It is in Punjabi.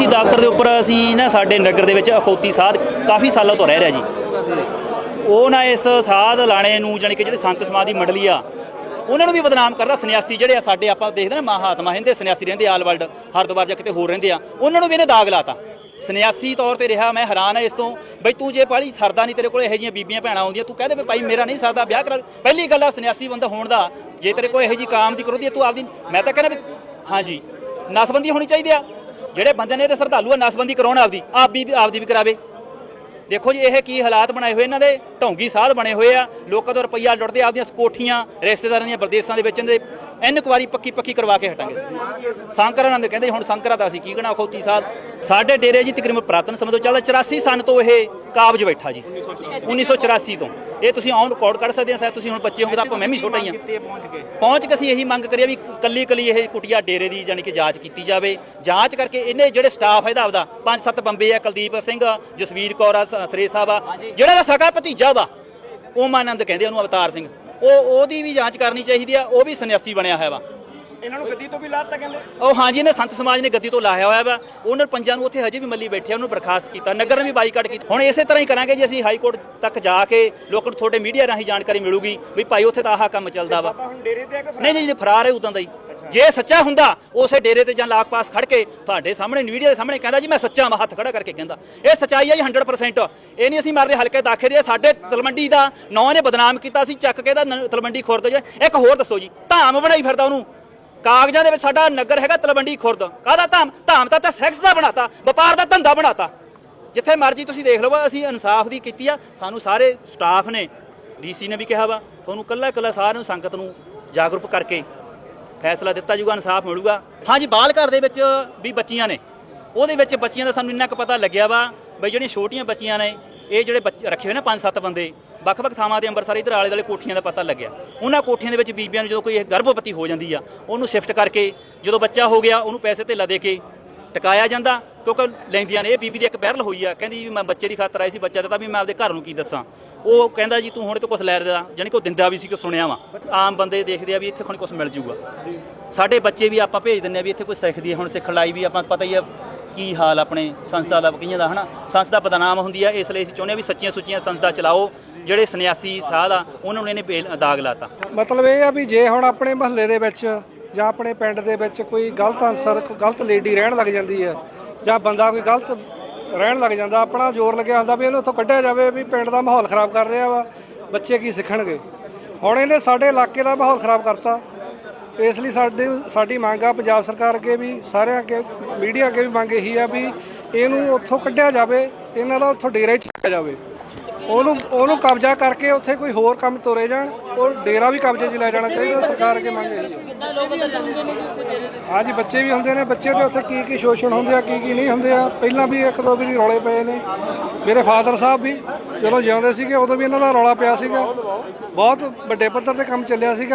ਡੀਸੀ ਦਫ਼ਤਰ ਦੇ ਉੱਪਰ ਅਸੀਂ ਨਾ ਸਾਡੇ ਨਗਰ ਦੇ ਵਿੱਚ ਅਖੌਤੀ ਸਾਧ ਕਾਫੀ ਸਾਲਾਂ ਤੋਂ ਰਹਿ ਰਿਹਾ ਜੀ। ਉਹ ਨਾ ਇਸ ਸਾਧ ਲਾਣੇ ਨੂੰ ਜਾਣੀ ਕਿ ਜਿਹੜੇ ਸੰਤ ਸਮਾਜ ਦੀ ਮੰਡਲੀ ਆ, ਉਹਨਾਂ ਨੂੰ ਵੀ ਬਦਨਾਮ ਕਰਦਾ ਸੰਨਿਆਸੀ ਜਿਹੜੇ ਆ ਸਾਡੇ ਆਪਾਂ ਦੇਖਦੇ ਨਾ ਮਹਾਤਮਾ ਹਿੰਦੇ ਸੰਨਿਆਸੀ ਰਹਿੰਦੇ ਆਲ ਵਰਲਡ ਹਰਿਦੁਆਰ ਜਾਂ ਕਿਤੇ ਹੋਰ ਰਹਿੰਦੇ ਆ, ਉਹਨਾਂ ਨੂੰ ਵੀ ਇਹਨੇ ਦਾਗ ਲਾਤਾ। ਸੰਨਿਆਸੀ ਤੌਰ ਤੇ ਰਿਹਾ, ਮੈਂ ਹੈਰਾਨ ਆ ਇਸ ਤੋਂ, ਬਈ ਤੂੰ ਜੇ ਪਾਲੀ ਸਰਦਾ ਨਹੀਂ ਤੇਰੇ ਕੋਲ ਇਹੋ ਜਿਹੀਆਂ ਬੀਬੀਆਂ ਭੈਣਾਂ ਆਉਂਦੀਆਂ, ਤੂੰ ਕਹਦੇ ਵੀ ਭਾਈ ਮੇਰਾ ਨਹੀਂ ਸਰਦਾ, ਵਿਆਹ ਕਰਾ, ਪਹਿਲੀ ਗੱਲ ਆ ਸੰਨਿਆਸੀ ਬੰਦਾ ਹੋਣ ਦਾ, ਜੇ ਤੇਰੇ ਕੋਲ ਇਹੋ ਜਿਹੀ ਕਾਮ ਦੀ ਕਰੋਦੀ ਤੂੰ ਆਪਦੀ, ਮੈਂ ਤਾਂ ਕਹਿੰਦਾ ਵੀ, ਹਾਂਜੀ, ਨਸਬੰਦੀ ਹੋਣੀ ਚਾਹੀਦੀ ਆ। ਜਿਹੜੇ ਬੰਦੇ ਨੇ ਤੇ ਸਰਧਾਲੂ ਆ ਨਸਬੰਦੀ ਕਰਾਉਣ ਆਪਦੀ, ਆਪ ਵੀ, ਆਪਦੀ ਵੀ ਕਰਾਵੇ। ਦੇਖੋ ਜੀ, ਇਹ ਕੀ ਹਾਲਾਤ ਬਣਾਏ ਹੋਏ ਇਹਨਾਂ ਦੇ? ਢੌਂਗੀ ਸਾਧ ਬਣੇ ਹੋਏ ਆ। ਲੋਕਾਂ ਤੋਂ ਰੁਪਈਆ ਲੁੱਟਦੇ ਆਪਦੀਆਂ ਕੋਠੀਆਂ ਰਿਸ਼ਤੇਦਾਰਾਂ ਦੀਆਂ ਪ੍ਰਦੇਸ਼ਾਂ ਦੇ ਵਿੱਚ ਇਹਦੇ ਐਨ ਕੁਵਾਰੀ ਪੱਕੀ ਪੱਕੀ ਕਰਵਾ ਕੇ ਹਟਾਂਗੇ ਸੰਕਰਾਂ ਦੇ ਕਹਿੰਦੇ, ਹੁਣ ਸੰਕਰਾ ਦਾ ਅਸੀਂ ਕੀ ਕਹਣਾ ਖੋਤੀ ਸਾਧ? ਸਾਡੇ ਡੇਰੇ ਜੀ ਤਕਰੀਬਨ ਪ੍ਰਾਤਨ ਸਮੇਂ ਤੋਂ ਚੱਲਦਾ 84 ਸਨ ਤੋਂ ਇਹ ਕਾਬਜ ਬੈਠਾ ਜੀ। 1984 ਤੋਂ। ਇਹ ਤੁਸੀਂ ਔਨ ਰਿਕਾਰਡ ਕੱਢ ਸਕਦੇ ਆ ਸ਼ਾਇਦ ਤੁਸੀਂ ਹੁਣ ਬੱਚੇ ਹੋਗੇ ਤਾਂ ਆਪਾਂ ਮੈਂ ਵੀ ਛੋਟਾ ਹੀ ਆ। ਪਹੁੰਚ ਕੇ ਅਸੀਂ ਇਹੀ ਮੰਗ ਕਰੀਏ ਵੀ ਕੱਲੀ ਕੱਲੀ ਇਹ ਕੁਟਿਆ ਡੇਰੇ ਦੀ ਜਾਨੀ ਕਿ ਜਾਂਚ ਕੀਤੀ ਜਾਵੇ। ਜਾਂਚ ਕਰਕੇ ਇਹਨੇ ਜਿਹੜੇ ਸਟਾਫ ਹੈ ਇਹਦਾ ਆਪਦਾ ਪੰਜ ਸੱਤ ਬੰਬੇ ਆ ਕੁਲਦੀਪ ਸਿੰਘ ਜਸਵੀਰ ਕੌਰ ਆ ਸ- ਸੁਰੇਸ਼ ਸਾਹਿਬ ਆ ਜਿਹੜਾ ਦਾ ਸਗਾ ਭਤੀਜਾ ਵਾ ਓਮਾਨੰਦ ਕਹਿੰਦੇ ਉਹਨੂੰ ਅਵਤਾਰ ਸਿੰਘ। ਉਹ ਉਹਦੀ ਵੀ ਜਾਂਚ ਕਰਨੀ ਚਾਹੀਦੀ ਆ ਉਹ ਵੀ ਸੰਨਿਆਸੀ ਬਣਿਆ ਹੋਇਆ ਵਾ। ਇਹਨਾਂ ਨੂੰ ਗੱਦੀ ਤੋਂ ਵੀ ਲਾਤਾ ਕਹਿੰਦੇ? ਉਹ ਹਾਂਜੀ ਇਹਨੇ ਸੰਤ ਸਮਾਜ ਨੇ ਗੱਦੀ ਤੋਂ ਲਾਇਆ ਹੋਇਆ ਵਾ। ਉਹਨਾਂ ਪੰਜਾਂ ਨੂੰ ਉੱਥੇ ਹਜੇ ਵੀ ਮੱਲੀ ਬੈਠੇ ਆ, ਉਹਨੂੰ ਬਰਖਾਸਤ ਕੀਤਾ। ਨਗਰ ਨੇ ਵੀ ਬਾਈਕਾਟ ਕੀਤਾ। ਹੁਣ ਇਸੇ ਤਰ੍ਹਾਂ ਹੀ ਕਰਾਂਗੇ ਜੀ ਅਸੀਂ ਹਾਈ ਕੋਰਟ ਤੱਕ ਜਾ ਕੇ ਲੋਕਾਂ ਨੂੰ ਤੁਹਾਡੇ ਮੀਡੀਆ ਰਾਹੀਂ ਜਾਣਕਾਰੀ ਮਿਲੂਗੀ ਵੀ ਭਾਈ ਉੱਥੇ ਤਾਂ ਆਹ ਕੰਮ ਚੱਲਦਾ ਵਾ। ਆਪਾਂ ਹੁਣ ਡੇਰੇ ਤੇ ਆ ਕੇ ਨਹੀਂ ਨਹੀਂ ਨਹੀਂ ਫਰਾਰ ਹੈ ਉਦਾਂ ਦਾ ਹੀ। ਜੇ ਸੱਚਾ ਹੁੰਦਾ ਉਸੇ ਡੇਰੇ ਤੇ ਜਾਂ ਲਾਕ ਪਾਸ ਖੜ ਕੇ ਤੁਹਾਡੇ ਸਾਹਮਣੇ ਮੀਡੀਆ ਦੇ ਸਾਹਮਣੇ ਕਹਿੰਦਾ ਜੀ ਮੈਂ ਸੱਚਾ ਮੈਂ ਹੱਥ ਖੜਾ ਕਰਕੇ ਕਹਿੰਦਾ। ਇਹ ਸੱਚਾਈ ਹੈ ਜੀ 100% ਇਹ ਨਹੀਂ ਅਸੀਂ ਮਾਰਦੇ ਹਲਕੇ ਦਾਖੇ ਦੇ ਸਾਡੇ ਤਲਮੰਡੀ ਦਾ ਨੌ ਨੇ ਬਦਨਾਮ ਕੀਤਾ ਸੀ ਚੱਕ ਕੇ ਦਾ ਤਲਮੰਡੀ ਖੁਰਦ ਜਿਹੜਾ ਇੱਕ ਹੋਰ ਦੱਸੋ ਜੀ ਧਾਮ ਬਣਾਈ ਫਿਰਦਾ ਉਹਨੂੰ। ਕਾਗਜ਼ਾਂ ਦੇ ਵਿੱਚ ਸਾਡਾ ਨਗਰ ਹੈਗਾ ਤਲਵੰਡੀ ਖੁਰਦ। ਕਾਹਦਾ ਧਾਮ? ਧਾਮ ਤਾਂ ਤਾਂ ਸੈਕਸ ਦਾ ਬਣਾਤਾ, ਵਪਾਰ ਦਾ ਧੰਦਾ ਬਣਾਤਾ। ਜਿੱਥੇ ਮਰਜ਼ੀ ਤੁਸੀਂ ਦੇਖ ਲਓ ਅਸੀਂ ਇਨਸਾਫ ਦੀ ਕੀਤੀ ਆ। ਸਾਨੂੰ ਸਾਰੇ ਸਟਾਫ ਨੇ, ਡੀਸੀ ਨੇ ਵੀ ਕਿਹਾ ਵਾ, ਤੁਹਾਨੂੰ ਕੱਲਾ ਕੱਲਾ ਸਾਰਿਆਂ ਨੂੰ ਸੰਗਤ ਨੂੰ ਜਾਗਰੂਕ ਕਰਕੇ ਫੈਸਲਾ ਦਿੱਤਾ ਜੂਗਾ ਇਨਸਾਫ ਮਿਲੂਗਾ। ਹਾਂਜੀ, ਬਾਲ ਘਰ ਦੇ ਵਿੱਚ ਵੀ ਬੱਚੀਆਂ ਨੇ। ਉਹਦੇ ਵਿੱਚ ਬੱਚੀਆਂ ਦਾ ਸਾਨੂੰ ਇੰਨਾ ਕੁ ਪਤਾ ਲੱਗਿਆ ਵਾ, ਬਈ ਜਿਹੜੀਆਂ ਛੋਟੀਆਂ ਬੱਚੀਆਂ ਨੇ ਇਹ ਜਿਹੜੇ ਬੱਚ- ਰੱਖੇ ਹੋਏ ਨੇ ਪੰਜ ਸੱਤ ਬੰਦੇ, ਵੱਖ-ਵੱਖ ਥਾਵਾਂ ਤੇ ਅੰਮ੍ਰਿਤਸਰ ਇਧਰ ਆਲੇ ਦੁਆਲੇ ਕੋਠੀਆਂ ਦਾ ਪਤਾ ਲੱਗਿਆ। ਉਹਨਾਂ ਕੋਠੀਆਂ ਦੇ ਵਿੱਚ ਬੀਬੀਆਂ ਨੂੰ ਜਦੋਂ ਕੋਈ ਗਰਭਵਤੀ ਹੋ ਜਾਂਦੀ ਆ, ਉਹਨੂੰ ਸ਼ਿਫਟ ਕਰਕੇ ਜਦੋਂ ਬੱਚਾ ਹੋ ਗਿਆ, ਉਹਨੂੰ ਪੈਸੇ ਧੇਲਾ ਦੇ ਕੇ ਟਿਕਾਇਆ ਜਾਂਦਾ, ਕਿਉਂਕਿ ਲੈਂਦੀਆਂ ਨੇ, ਇਹ ਬੀਬੀ ਦੀ ਇੱਕ ਬਹਿਰਲ ਹੋਈ ਆ, ਕਹਿੰਦੀ ਵੀ ਮੈਂ ਬੱਚੇ ਦੀ ਖਾਤਰ ਆਈ ਸੀ, ਬੱਚਾ ਦਿੱਤਾ ਵੀ ਮੈਂ ਆਪਦੇ ਘਰ ਨੂੰ ਕੀ ਦੱਸਾਂ। ਉਹ ਕਹਿੰਦਾ ਜੀ, ਤੂੰ ਹੁਣ ਤੋਂ ਕੁਝ ਲੈ ਰਿਹਾ ਜਾਨੀ ਕਿ ਉਹ ਦਿੰਦਾ ਵੀ ਸੀ ਕਿ ਸੁਣਿਆ ਵਾ। ਆਮ ਬੰਦੇ ਦੇਖਦੇ ਆ ਵੀ ਇੱਥੇ ਹੁਣ ਕੁਝ ਮਿਲ ਜੂਗਾ। ਸਾਡੇ ਬੱਚੇ ਵੀ ਆਪਾਂ ਭੇਜ ਦਿੰਨੇ ਆ ਵੀ ਇੱਥੇ ਕੁਝ ਸਿੱਖਦੀ ਹੈ ਹੁਣ ਸਿੱਖਣ ਲਈ ਵੀ ਆਪਾਂ, ਪਤਾ ਹੀ ਆ ਕੀ ਹਾਲ ਆਪਣੇ ਸੰਸਥਾ ਦਾ ਕਈਆਂ ਦਾ, ਹਨਾ? ਸੰਸਥਾ ਬਦਨਾਮ ਹੁੰਦੀ ਆ, ਇਸ ਲਈ ਅਸੀਂ ਚਾਹੁੰਦੇ ਆ ਵੀ ਸੱਚੀਆਂ ਸੁੱਚੀਆਂ ਸੰਸਥਾ ਚਲਾਓ, ਜਿਹੜੇ ਸੰਨਿਆਸੀ ਸਾਧ ਆ, ਉਹਨਾਂ ਨੂੰ ਇਹਨੇ ਬੇਲ- ਦਾਗ ਲਾਤਾ। ਮਤਲਬ ਇਹ ਆ ਵੀ ਜੇ ਹੁਣ ਆਪਣੇ ਮਹੱਲੇ ਦੇ ਵਿੱਚ ਜਾਂ ਆਪਣੇ ਪਿੰਡ ਦੇ ਵਿੱਚ ਕੋਈ ਗਲਤ ਅਨਸਰ ਗਲਤ ਲੇਡੀ ਰਹਿਣ ਲੱਗ ਜਾਂਦੀ ਹੈ ਜਾਂ ਬੰਦਾ ਕੋਈ ਗਲਤ ਰਹਿਣ ਲੱਗ ਜਾਂਦਾ, ਆਪਣਾ ਜ਼ੋਰ ਲੱਗਿਆ ਹੁੰਦਾ ਵੀ ਇਹਨੂੰ ਉੱਥੋਂ ਕੱਢਿਆ ਜਾਵੇ ਵੀ ਪਿੰਡ ਦਾ ਮਾਹੌਲ ਖਰਾਬ ਕਰ ਰਿਹਾ ਵਾ, ਬੱਚੇ ਕੀ ਸਿੱਖਣਗੇ? ਹੁਣ ਇਹਨੇ ਸਾਡੇ ਇਲਾਕੇ ਦਾ ਮਾਹੌਲ ਖਰਾਬ ਕਰਤਾ। ਇਸ ਲਈ ਸਾਡੇ ਸਾਡੀ ਮੰਗ ਆ ਪੰਜਾਬ ਸਰਕਾਰ ਅੱਗੇ ਵੀ ਸਾਰਿਆਂ ਅੱਗੇ ਮੀਡੀਆ ਅੱਗੇ ਵੀ ਮੰਗ ਇਹੀ ਆ ਵੀ ਇਹਨੂੰ ਉੱਥੋਂ ਕੱਢਿਆ ਜਾਵੇ ਇਹਨਾਂ ਦਾ ਉੱਥੋਂ ਡੇਰਾ ਚੱਕਿਆ ਜਾਵੇ। ਉਹਨੂੰ ਉਹਨੂੰ ਕਬਜ਼ਾ ਕਰਕੇ ਉੱਥੇ ਕੋਈ ਹੋਰ ਕੰਮ ਤੋਰੇ ਜਾਣ ਉਹ ਡੇਰਾ ਵੀ ਕਬਜ਼ੇ 'ਚ ਲੈ ਜਾਣਾ ਚਾਹੀਦਾ ਸਰਕਾਰ ਅੱਗੇ ਮੰਗ ਇਹੀ ਹੈ ਹਾਂਜੀ ਬੱਚੇ ਵੀ ਹੁੰਦੇ ਨੇ ਬੱਚੇ ਦੇ ਉੱਥੇ ਕੀ ਕੀ ਸ਼ੋਸ਼ਣ ਹੁੰਦੇ ਆ ਕੀ ਕੀ ਨਹੀਂ ਹੁੰਦੇ ਆ ਪਹਿਲਾਂ ਵੀ ਇੱਕ ਦੋ ਵਾਰੀ ਰੌਲੇ ਪਏ ਨੇ। ਮੇਰੇ ਫਾਦਰ ਸਾਹਿਬ ਵੀ ਜਦੋਂ ਜਿਉਂਦੇ ਸੀਗੇ ਉਦੋਂ ਵੀ ਇਹਨਾਂ ਦਾ ਰੌਲਾ ਪਿਆ ਸੀਗਾ। ਬਹੁਤ ਵੱਡੇ ਪੱਧਰ ਤੇ ਕੰਮ ਚੱਲਿਆ ਸੀਗਾ।